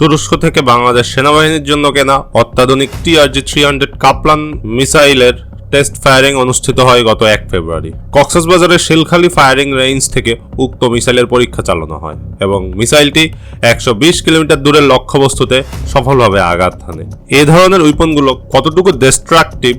তুরস্ক থেকে বাংলাদেশ সেনাবাহিনীর জন্য কেনা অত্যাধুনিক টিআরজি থ্রি হান্ড্রেড কাপলান মিসাইলের টেস্ট ফায়ারিং অনুষ্ঠিত হয় গত এক ফেব্রুয়ারি। কক্সবাজারের শিলখালি ফায়ারিং রেঞ্জ থেকে উক্ত মিসাইলের পরীক্ষা চালানো হয় এবং মিসাইলটি একশো বিশ কিলোমিটার দূরের লক্ষ্যবস্তুতে সফলভাবে আঘাত হানে। এ ধরনের উইপনগুলো কতটুকু ডিস্ট্রাকটিভ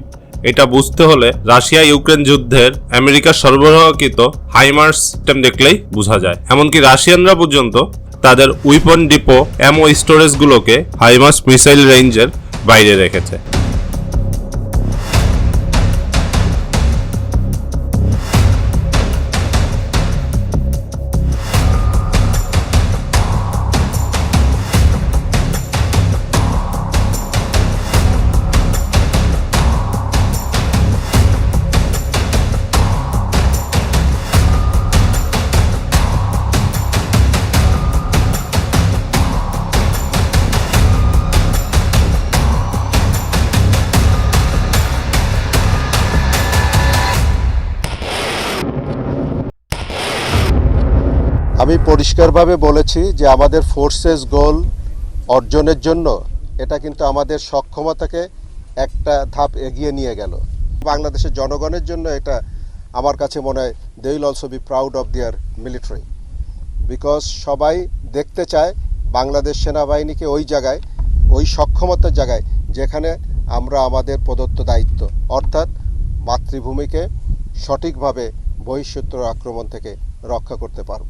এটা বুঝতে হলে রাশিয়া ইউক্রেন যুদ্ধের আমেরিকার সরবরাহকৃত হাইমার্স সিস্টেম দেখলেই বোঝা যায়। এমনকি রাশিয়ানরা পর্যন্ত তাদের উইপন ডিপো অ্যামো স্টোরেজগুলোকে হাইমাস মিসাইল রেঞ্জের বাইরে রেখেছে। আমি পরিষ্কারভাবে বলেছি যে আমাদের ফোর্সেস গোল অর্জনের জন্য এটা কিন্তু আমাদের সক্ষমতাকে একটা ধাপ এগিয়ে নিয়ে গেল। বাংলাদেশের জনগণের জন্য এটা আমার কাছে মনে হয় they will also be proud of their military because সবাই দেখতে চায় বাংলাদেশ সেনাবাহিনীকে ওই জায়গায়, ওই সক্ষমতার জায়গায় যেখানে আমরা আমাদের প্রদত্ত দায়িত্ব। অর্থাৎ মাতৃভূমিকে সঠিকভাবে বহিঃশত্রুর আক্রমণ থেকে রক্ষা করতে পারব।